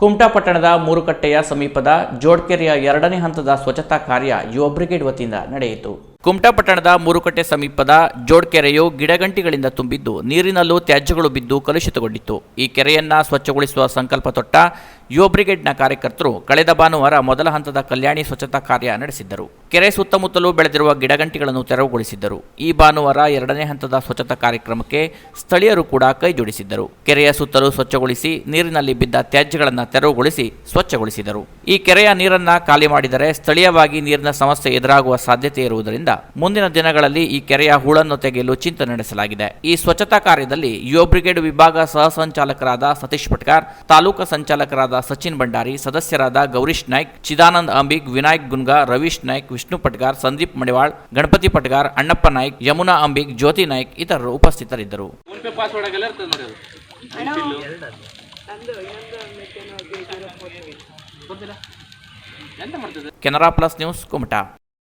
ಕುಮಟಾ ಪಟ್ಟಣದ ಮೂರುಕಟ್ಟೆಯ ಸಮೀಪದ ಜೋಡ್ಕೆರೆಯ ಎರಡನೇ ಹಂತದ ಸ್ವಚ್ಛತಾ ಕಾರ್ಯ ಯುವ ಬ್ರಿಗೇಡ್ ವತಿಯಿಂದ ನಡೆಯಿತು. ಕುಮಟಾ ಪಟ್ಟಣದ ಮೂರುಕಟ್ಟೆ ಸಮೀಪದ ಜೋಡ್ಕೆರೆಯು ಗಿಡಗಂಟಿಗಳಿಂದ ತುಂಬಿದ್ದು, ನೀರಿನಲ್ಲೂ ತ್ಯಾಜ್ಯಗಳು ಬಿದ್ದು ಕಲುಷಿತಗೊಂಡಿತ್ತು. ಈ ಕೆರೆಯನ್ನ ಸ್ವಚ್ಛಗೊಳಿಸುವ ಸಂಕಲ್ಪ ತೊಟ್ಟ ಯುವ ಬ್ರಿಗೇಡ್ನ ಕಾರ್ಯಕರ್ತರು ಕಳೆದ ಭಾನುವಾರ ಮೊದಲ ಹಂತದ ಕಲ್ಯಾಣಿ ಸ್ವಚ್ಛತಾ ಕಾರ್ಯ ನಡೆಸಿದ್ದರು. ಕೆರೆ ಸುತ್ತಮುತ್ತಲೂ ಬೆಳೆದಿರುವ ಗಿಡಗಂಟಿಗಳನ್ನು ತೆರವುಗೊಳಿಸಿದ್ದರು. ಈ ಭಾನುವಾರ ಎರಡನೇ ಹಂತದ ಸ್ವಚ್ಛತಾ ಕಾರ್ಯಕ್ರಮಕ್ಕೆ ಸ್ಥಳೀಯರು ಕೂಡ ಕೈಜೋಡಿಸಿದ್ದರು ಕೆರೆಯ ಸುತ್ತಲೂ ಸ್ವಚ್ಛಗೊಳಿಸಿ, ನೀರಿನಲ್ಲಿ ಬಿದ್ದ ತ್ಯಾಜ್ಯಗಳನ್ನು ತೆರವುಗೊಳಿಸಿ ಸ್ವಚ್ಛಗೊಳಿಸಿದರು. ಈ ಕೆರೆಯ ನೀರನ್ನ ಖಾಲಿ ಮಾಡಿದರೆ ಸ್ಥಳೀಯವಾಗಿ ನೀರಿನ ಸಮಸ್ಯೆ ಎದುರಾಗುವ ಸಾಧ್ಯತೆ ಇರುವುದರಿಂದ ಮುಂದಿನ ದಿನಗಳಲ್ಲಿ ಈ ಕೆರೆಯ ಹೂಳನ್ನು ತೆಗೆಯಲು ಚಿಂತನೆ ನಡೆಸಲಾಗಿದೆ. ಈ ಸ್ವಚ್ಛತಾ ಕಾರ್ಯದಲ್ಲಿ ಯುವ ಬ್ರಿಗೇಡ್ ವಿಭಾಗ ಸಹ ಸಂಚಾಲಕರಾದ ಸತೀಶ್ ಪಟ್ಕಾರ್, ತಾಲೂಕು ಸಂಚಾಲಕರಾದ ಸಚಿನ್ ಭಂಡಾರಿ, ಸದಸ್ಯರಾದ ಗೌರೀಶ್ ನಾಯ್ಕ್, ಚಿದಾನಂದ್ ಅಂಬಿಕ್, ವಿನಾಯಕ್ ಗುನ್ಗಾ ರವೀಶ್ ನಾಯ್ಕ್, ವಿಷ್ಣು ಪಟ್ಕಾರ್, ಸಂದೀಪ್ ಮಡಿವಾಳ್, ಗಣಪತಿ ಪಟ್ಕಾರ್, ಅಣ್ಣಪ್ಪ ನಾಯ್ಕ್, ಯಮುನಾ ಅಂಬಿಕ್, ಜ್ಯೋತಿ ನಾಯ್ಕ್ ಇತರರು ಉಪಸ್ಥಿತರಿದ್ದರು. Canara plus news Kumta.